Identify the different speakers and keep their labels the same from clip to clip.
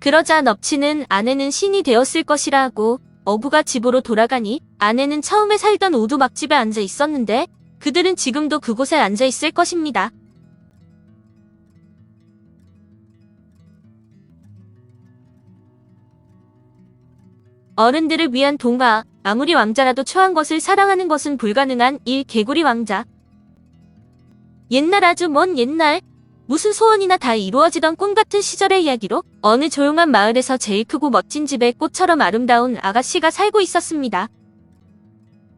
Speaker 1: 그러자 넙치는 아내는 신이 되었을 것이라 하고 어부가 집으로 돌아가니 아내는 처음에 살던 오두막집에 앉아 있었는데 그들은 지금도 그곳에 앉아 있을 것입니다. 어른들을 위한 동화, 아무리 왕자라도 처한 것을 사랑하는 것은 불가능한 일 개구리 왕자. 옛날 아주 먼 옛날, 무슨 소원이나 다 이루어지던 꿈 같은 시절의 이야기로 어느 조용한 마을에서 제일 크고 멋진 집에 꽃처럼 아름다운 아가씨가 살고 있었습니다.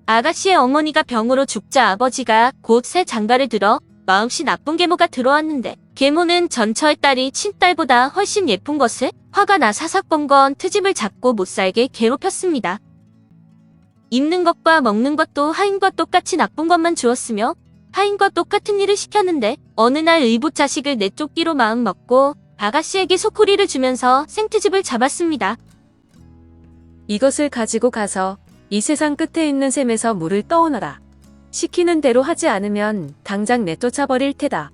Speaker 1: 아가씨의 어머니가 병으로 죽자 아버지가 곧 새 장가를 들어 마음씨 나쁜 계모가 들어왔는데 계모는 전처의 딸이 친딸보다 훨씬 예쁜 것을 화가 나 사사건건 트집을 잡고 못살게 괴롭혔습니다. 입는 것과 먹는 것도 하인과 똑같이 나쁜 것만 주었으며 하인과 똑같은 일을 시켰는데 어느 날 의붓 자식을 내쫓기로 마음먹고 아가씨에게 소쿠리를 주면서 생트집을 잡았습니다.
Speaker 2: 이것을 가지고 가서 이 세상 끝에 있는 샘에서 물을 떠오너라. 시키는 대로 하지 않으면 당장 내쫓아 버릴 테다.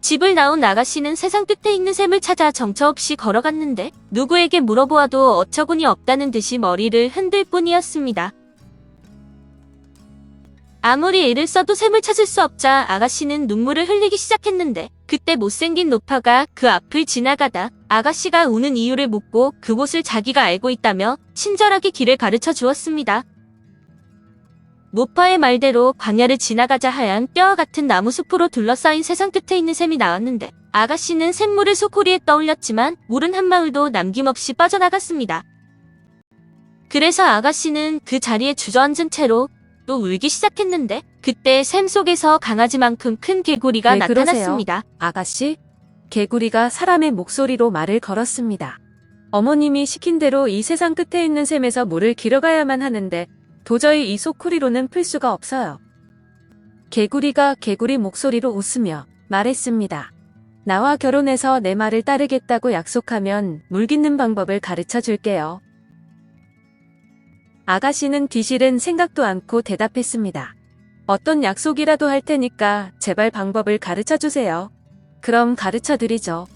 Speaker 1: 집을 나온 아가씨는 세상 끝에 있는 샘을 찾아 정처 없이 걸어갔는데 누구에게 물어보아도 어처구니 없다는 듯이 머리를 흔들 뿐이었습니다. 아무리 애를 써도 샘을 찾을 수 없자 아가씨는 눈물을 흘리기 시작했는데 그때 못생긴 노파가 그 앞을 지나가다 아가씨가 우는 이유를 묻고 그곳을 자기가 알고 있다며 친절하게 길을 가르쳐 주었습니다. 노파의 말대로 광야를 지나가자 하얀 뼈와 같은 나무 숲으로 둘러싸인 세상 끝에 있는 샘이 나왔는데 아가씨는 샘물을 소쿠리에 떠올렸지만 물은 한 방울도 남김없이 빠져나갔습니다. 그래서 아가씨는 그 자리에 주저앉은 채로 또 울기 시작했는데 그때 샘 속에서 강아지만큼 큰 개구리가
Speaker 2: 왜 그러세요?
Speaker 1: 나타났습니다.
Speaker 2: 아가씨, 개구리가 사람의 목소리로 말을 걸었습니다. 어머님이 시킨 대로 이 세상 끝에 있는 샘에서 물을 길어가야만 하는데 도저히 이 소쿠리로는 풀 수가 없어요. 개구리가 개구리 목소리로 웃으며 말했습니다. 나와 결혼해서 내 말을 따르겠다고 약속하면 물 깃는 방법을 가르쳐 줄게요. 아가씨는 뒤실은 생각도 않고 대답했습니다. 어떤 약속이라도 할 테니까 제발 방법을 가르쳐 주세요. 그럼 가르쳐 드리죠.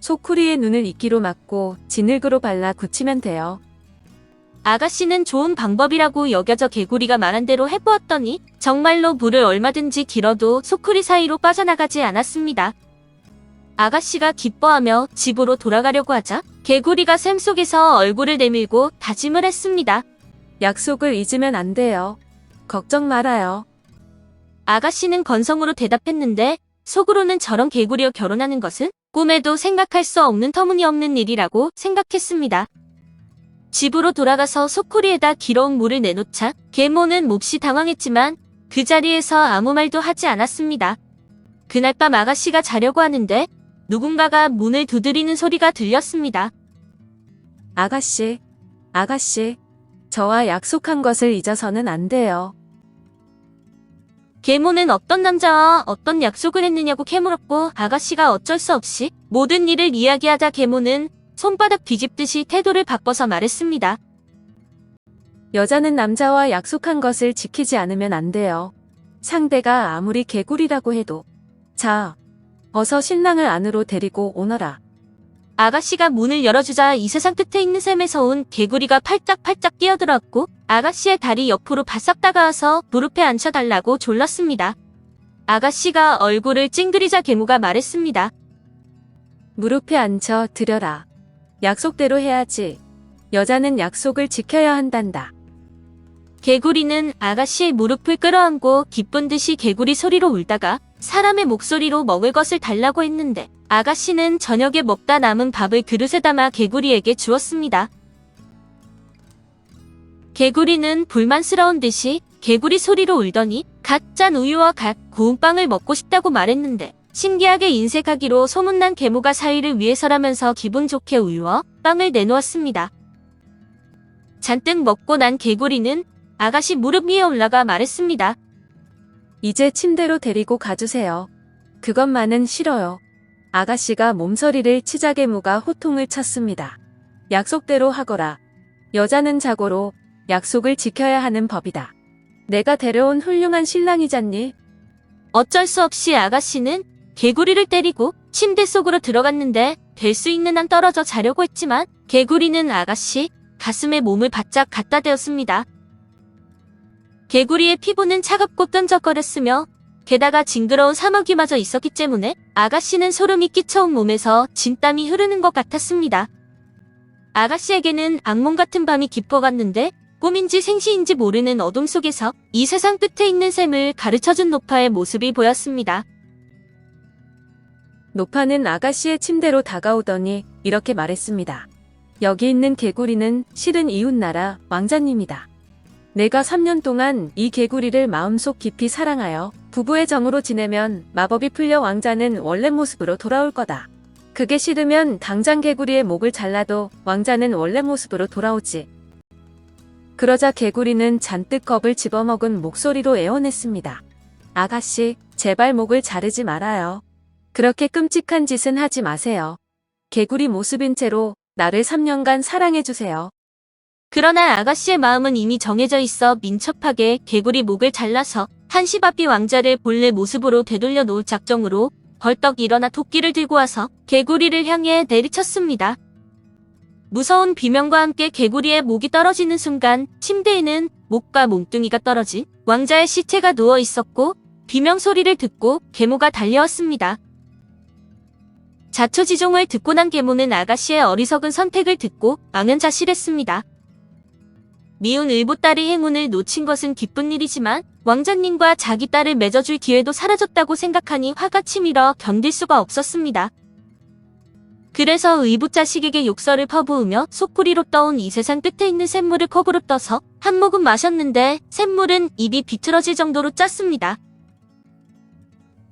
Speaker 2: 소쿠리의 눈을 이끼로 막고 진흙으로 발라 굳히면 돼요.
Speaker 1: 아가씨는 좋은 방법이라고 여겨져 개구리가 말한 대로 해보았더니 정말로 물을 얼마든지 길어도 소쿠리 사이로 빠져나가지 않았습니다. 아가씨가 기뻐하며 집으로 돌아가려고 하자 개구리가 샘 속에서 얼굴을 내밀고 다짐을 했습니다.
Speaker 2: 약속을 잊으면 안 돼요. 걱정 말아요.
Speaker 1: 아가씨는 건성으로 대답했는데 속으로는 저런 개구리와 결혼하는 것은 꿈에도 생각할 수 없는 터무니없는 일이라고 생각했습니다. 집으로 돌아가서 소쿠리에다 길어온 물을 내놓자 계모는 몹시 당황했지만 그 자리에서 아무 말도 하지 않았습니다. 그날 밤 아가씨가 자려고 하는데 누군가가 문을 두드리는 소리가 들렸습니다.
Speaker 2: 아가씨, 아가씨, 저와 약속한 것을 잊어서는 안 돼요.
Speaker 1: 계모는 어떤 남자와 어떤 약속을 했느냐고 캐물었고 아가씨가 어쩔 수 없이 모든 일을 이야기하자 계모는 손바닥 뒤집듯이 태도를 바꿔서 말했습니다.
Speaker 2: 여자는 남자와 약속한 것을 지키지 않으면 안 돼요. 상대가 아무리 개구리라고 해도. 자, 어서 신랑을 안으로 데리고 오너라.
Speaker 1: 아가씨가 문을 열어주자 이 세상 끝에 있는 샘에서 온 개구리가 팔짝팔짝 뛰어들었고 아가씨의 다리 옆으로 바싹 다가와서 무릎에 앉혀달라고 졸랐습니다. 아가씨가 얼굴을 찡그리자 계모가 말했습니다.
Speaker 2: 무릎에 앉혀 드려라. 약속대로 해야지. 여자는 약속을 지켜야 한단다.
Speaker 1: 개구리는 아가씨의 무릎을 끌어안고 기쁜 듯이 개구리 소리로 울다가 사람의 목소리로 먹을 것을 달라고 했는데 아가씨는 저녁에 먹다 남은 밥을 그릇에 담아 개구리에게 주었습니다. 개구리는 불만스러운 듯이 개구리 소리로 울더니 갓 짠 우유와 갓 구운 빵을 먹고 싶다고 말했는데 신기하게 인색하기로 소문난 계모가 사위를 위해서라면서 기분 좋게 우유와 빵을 내놓았습니다. 잔뜩 먹고 난 개구리는 아가씨 무릎 위에 올라가 말했습니다.
Speaker 2: 이제 침대로 데리고 가주세요. 그것만은 싫어요. 아가씨가 몸서리를 치자 계무가 호통을 쳤습니다. 약속대로 하거라. 여자는 자고로 약속을 지켜야 하는 법이다. 내가 데려온 훌륭한 신랑이잖니.
Speaker 1: 어쩔 수 없이 아가씨는 개구리를 때리고 침대 속으로 들어갔는데 될 수 있는 한 떨어져 자려고 했지만 개구리는 아가씨 가슴에 몸을 바짝 갖다 대었습니다. 개구리의 피부는 차갑고 끈적거렸으며 게다가 징그러운 사마귀마저 있었기 때문에 아가씨는 소름이 끼쳐온 몸에서 진땀이 흐르는 것 같았습니다. 아가씨에게는 악몽 같은 밤이 깊어갔는데 꿈인지 생시인지 모르는 어둠 속에서 이 세상 끝에 있는 샘을 가르쳐준 노파의 모습이 보였습니다.
Speaker 2: 노파는 아가씨의 침대로 다가오더니 이렇게 말했습니다. 여기 있는 개구리는 실은 이웃나라 왕자님이다. 내가 3년 동안 이 개구리를 마음속 깊이 사랑하여 부부의 정으로 지내면 마법이 풀려 왕자는 원래 모습으로 돌아올 거다. 그게 싫으면 당장 개구리의 목을 잘라도 왕자는 원래 모습으로 돌아오지. 그러자 개구리는 잔뜩 겁을 집어먹은 목소리로 애원했습니다. 아가씨, 제발 목을 자르지 말아요. 그렇게 끔찍한 짓은 하지 마세요. 개구리 모습인 채로 나를 3년간 사랑해주세요.
Speaker 1: 그러나 아가씨의 마음은 이미 정해져 있어 민첩하게 개구리 목을 잘라서 한시바비 왕자를 본래 모습으로 되돌려 놓을 작정으로 벌떡 일어나 토끼를 들고 와서 개구리를 향해 내리쳤습니다. 무서운 비명과 함께 개구리의 목이 떨어지는 순간 침대에는 목과 몸뚱이가 떨어진 왕자의 시체가 누워 있었고 비명 소리를 듣고 계모가 달려왔습니다. 자초지종을 듣고 난 계모는 아가씨의 어리석은 선택을 듣고 망연자실했습니다. 미운 의붓딸이 행운을 놓친 것은 기쁜 일이지만 왕자님과 자기 딸을 맺어줄 기회도 사라졌다고 생각하니 화가 치밀어 견딜 수가 없었습니다. 그래서 의붓 자식에게 욕설을 퍼부으며 속구리로 떠온 이 세상 끝에 있는 샘물을 컵으로 떠서 한 모금 마셨는데 샘물은 입이 비틀어질 정도로 짰습니다.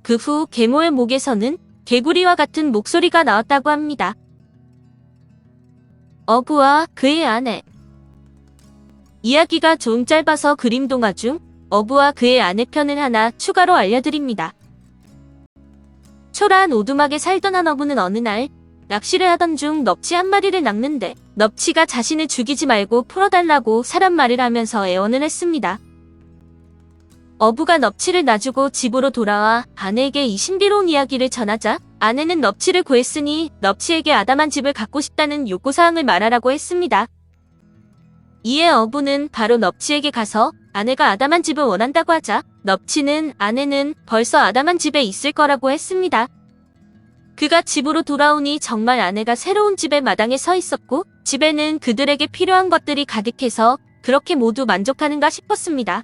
Speaker 1: 그 후 계모의 목에서는 개구리와 같은 목소리가 나왔다고 합니다. 어부와 그의 아내 이야기가 좀 짧아서 그림 동화 중 어부와 그의 아내 편을 하나 추가로 알려드립니다. 초라한 오두막에 살던 한 어부는 어느 날 낚시를 하던 중 넙치 한 마리를 낚는데 넙치가 자신을 죽이지 말고 풀어달라고 사람 말을 하면서 애원을 했습니다. 어부가 넙치를 놔주고 집으로 돌아와 아내에게 이 신비로운 이야기를 전하자 아내는 넙치를 구했으니 넙치에게 아담한 집을 갖고 싶다는 요구사항을 말하라고 했습니다. 이에 어부는 바로 넙치에게 가서 아내가 아담한 집을 원한다고 하자 넙치는 아내는 벌써 아담한 집에 있을 거라고 했습니다. 그가 집으로 돌아오니 정말 아내가 새로운 집의 마당에 서 있었고 집에는 그들에게 필요한 것들이 가득해서 그렇게 모두 만족하는가 싶었습니다.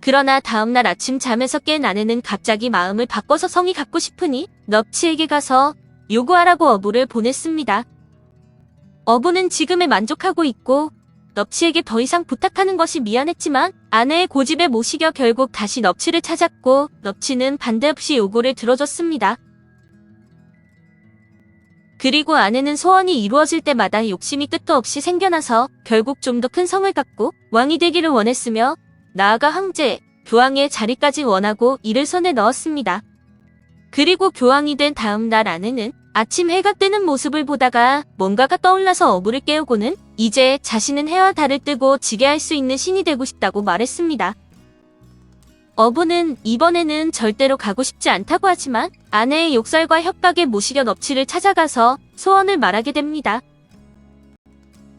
Speaker 1: 그러나 다음날 아침 잠에서 깬 아내는 갑자기 마음을 바꿔서 성이 갖고 싶으니 넙치에게 가서 요구하라고 어부를 보냈습니다. 어부는 지금에 만족하고 있고 넙치에게 더 이상 부탁하는 것이 미안했지만 아내의 고집에 못 이겨 결국 다시 넙치를 찾았고 넙치는 반대 없이 요구를 들어줬습니다. 그리고 아내는 소원이 이루어질 때마다 욕심이 끝도 없이 생겨나서 결국 좀 더 큰 성을 갖고 왕이 되기를 원했으며 나아가 황제, 교황의 자리까지 원하고 이를 손에 넣었습니다. 그리고 교황이 된 다음 날 아내는 아침 해가 뜨는 모습을 보다가 뭔가가 떠올라서 어부를 깨우고는 이제 자신은 해와 달을 뜨고 지게 할 수 있는 신이 되고 싶다고 말했습니다. 어부는 이번에는 절대로 가고 싶지 않다고 하지만 아내의 욕설과 협박에 못 이겨 넙치를 찾아가서 소원을 말하게 됩니다.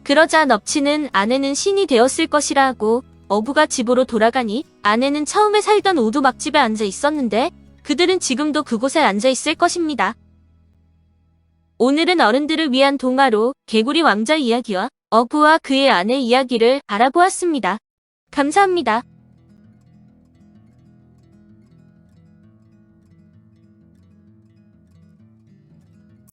Speaker 1: 그러자 넙치는 아내는 신이 되었을 것이라 하고 어부가 집으로 돌아가니 아내는 처음에 살던 오두막집에 앉아 있었는데 그들은 지금도 그곳에 앉아 있을 것입니다. 오늘은 어른들을 위한 동화로 개구리 왕자 이야기와 어부와 그의 아내 이야기를 알아보았습니다. 감사합니다.